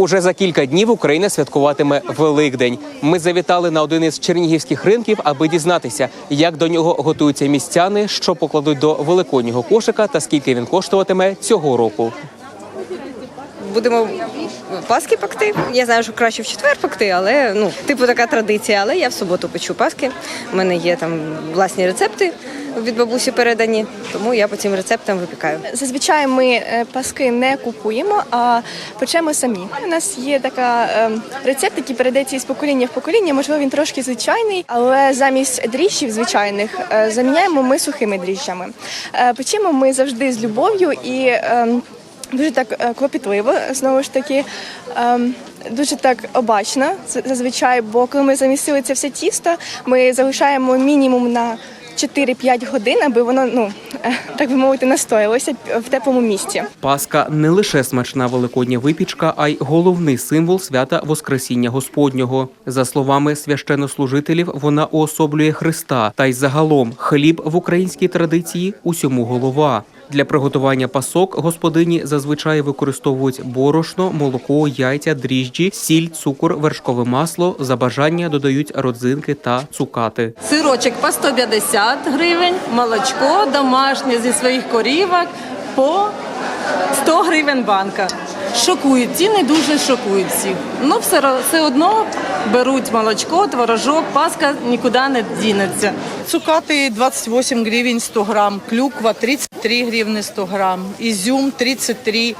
Уже за кілька днів Україна святкуватиме Великдень. Ми завітали на один із чернігівських ринків, аби дізнатися, як до нього готуються містяни, що покладуть до великоднього кошика та скільки він коштуватиме цього року. Будемо паски пекти. Я знаю, що краще в четвер пекти, але ну, типу така традиція. Але я в суботу печу паски. У мене є там власні рецепти від бабусі передані, тому я по цим рецептам випікаю. Зазвичай ми е, паски не купуємо, а печемо самі. У нас є така е, рецепт, який передається із покоління в покоління. Можливо, він трошки звичайний, але замість дріжджів звичайних е, заміняємо ми сухими дріжджами. Е, Печемо ми завжди з любов'ю і. е, Дуже так клопітливо, знову ж таки, ем, дуже так обачно зазвичай, бо коли ми замісили це все тісто, ми залишаємо мінімум на 4-5 годин, аби воно, ну е, так би мовити, настоялося в теплому місці. Паска не лише смачна великодня випічка, а й головний символ свята Воскресіння Господнього. За словами священнослужителів, вона уособлює Христа, та й загалом хліб в українській традиції усьому голова. Для приготування пасок господині зазвичай використовують борошно, молоко, яйця, дріжджі, сіль, цукор, вершкове масло. За бажання додають родзинки та цукати. Сирочок по 150 гривень, молочко домашнє зі своїх корівок по 100 гривень банка. Шокують, ціни дуже шокують всіх. Ну, все, все одно беруть молочко, творожок, паска нікуди не дінеться. Цукаты 28 гривен 100 грамм, клюква 33 гривны 100 грамм, изюм 33,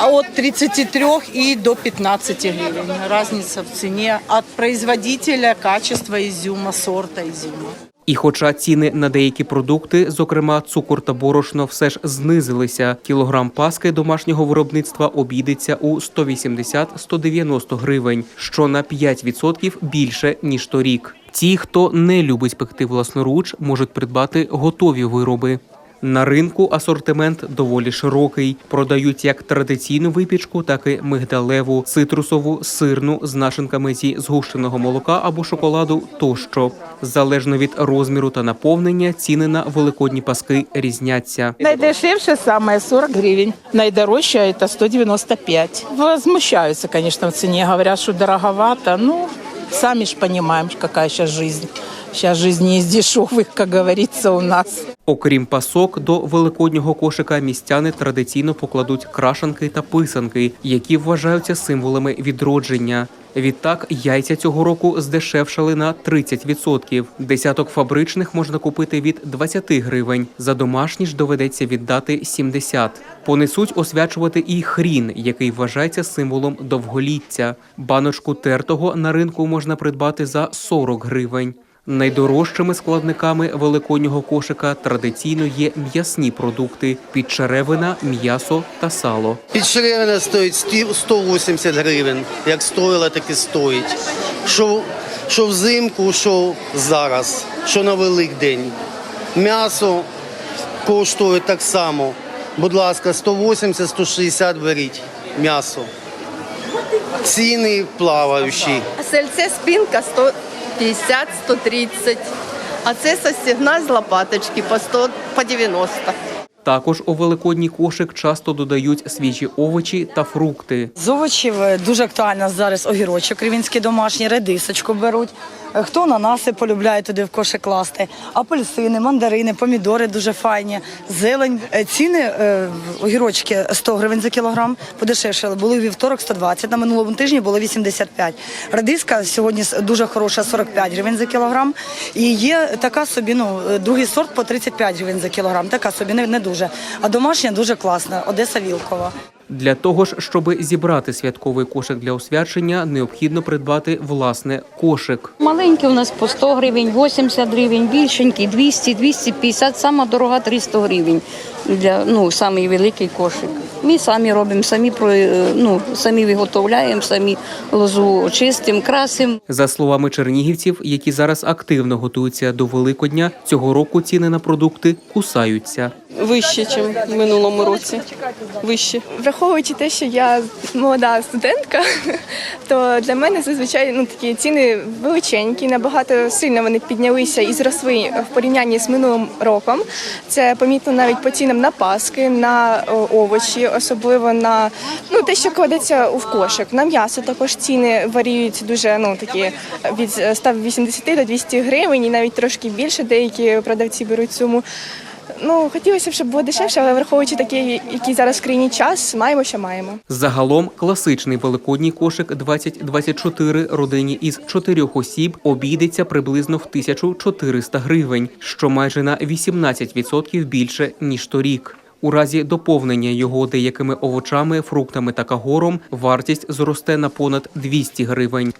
а от 33 и до 15 гривен. Разница в цене от производителя, качества изюма, сорта изюма. І хоча ціни на деякі продукти, зокрема цукор та борошно, все ж знизилися, кілограм паски домашнього виробництва обійдеться у 180-190 гривень, що на 5% більше ніж торік. Ті, хто не любить пекти власноруч, можуть придбати готові вироби. На ринку асортимент доволі широкий. Продають як традиційну випічку, так і мигдалеву, цитрусову, сирну з нашинками зі згущеного молока або шоколаду тощо. Залежно від розміру та наповнення, ціни на великодні паски різняться. Наидешевше самое 40 гривен, наидорожче это 195. Возмущаются, конечно, в цене, говорят, что дороговато. Ну, сами ж понимаем, какая сейчас жизнь. Сейчас жизнь не из дешевых, как говорится у нас. Окрім пасок, до великоднього кошика містяни традиційно покладуть крашанки та писанки, які вважаються символами відродження. Відтак, яйця цього року здешевшали на 30%. Десяток фабричних можна купити від 20 гривень. За домашні ж доведеться віддати 70. Понесуть освячувати і хрін, який вважається символом довголіття. Баночку тертого на ринку можна придбати за 40 гривень. Найдорожчими складниками великоднього кошика традиційно є м'ясні продукти: підчеревина, м'ясо та сало. Підшеревина стоїть сті- 180 гривень. Як стоїла, так і стоїть. Що, що взимку, що зараз, що на Великдень. М'ясо коштує так само. Будь ласка, 180-160 беріть м'ясо. Ціни плаваючі. Сельце спинка 150-130. А це сосігна з лопаточки по 100 по 90. Також у великодній кошик часто додають свіжі овочі та фрукти. З овочів е, дуже актуально зараз огірочок рівінський домашній, редисочку беруть. Е, Хто ананаси полюбляє туди в кошик класти, апельсини, мандарини, помідори дуже файні, зелень. Е, Ціни огірочки 100 гривень за кілограм подешевшили. Були у вівторок 120, на минулому тижні було 85. Редиска сьогодні дуже хороша 45 гривень за кілограм. І є така собі, ну, другий сорт по 35 гривень за кілограм. Така собі не, не дуже. А домашня дуже класна, Одеса Вілкова. Для того ж, щоб зібрати святковий кошик для освячення, необхідно придбати власне кошик. Маленький у нас по 100 гривень, 80 гривень, більшенький 200, 250, сама дорога 300 гривень для ну самий великий кошик. Ми самі робимо, самі про е, ну самі виготовляємо, самі лозу чистимо, красимо. За словами чернігівців, які зараз активно готуються до Великодня, цього року ціни на продукти кусаються. Вище, ніж в минулому році. Вище. Враховуючи те, що я молода студентка, то для мене зазвичай ну такі ціни величенькі, набагато сильно вони піднялися і зросли в порівнянні з минулим роком. Це помітно навіть по цінам на паски, на овочі, особливо на ну те, що кладеться у кошик. На м'ясо також ціни варіюють дуже ну такі від 180 до 200 гривень, і навіть трошки більше. Деякі продавці беруть суму. Ну хотілося б, щоб було дешевше, але враховуючи такий, який зараз в країні час, маємо, що маємо. Загалом класичний великодній кошик 2024 родині із чотирьох осіб обійдеться приблизно в 1400 гривень, що майже на 18% більше ніж торік. У разі доповнення його деякими овочами, фруктами та кагором вартість зросте на понад 200 гривень.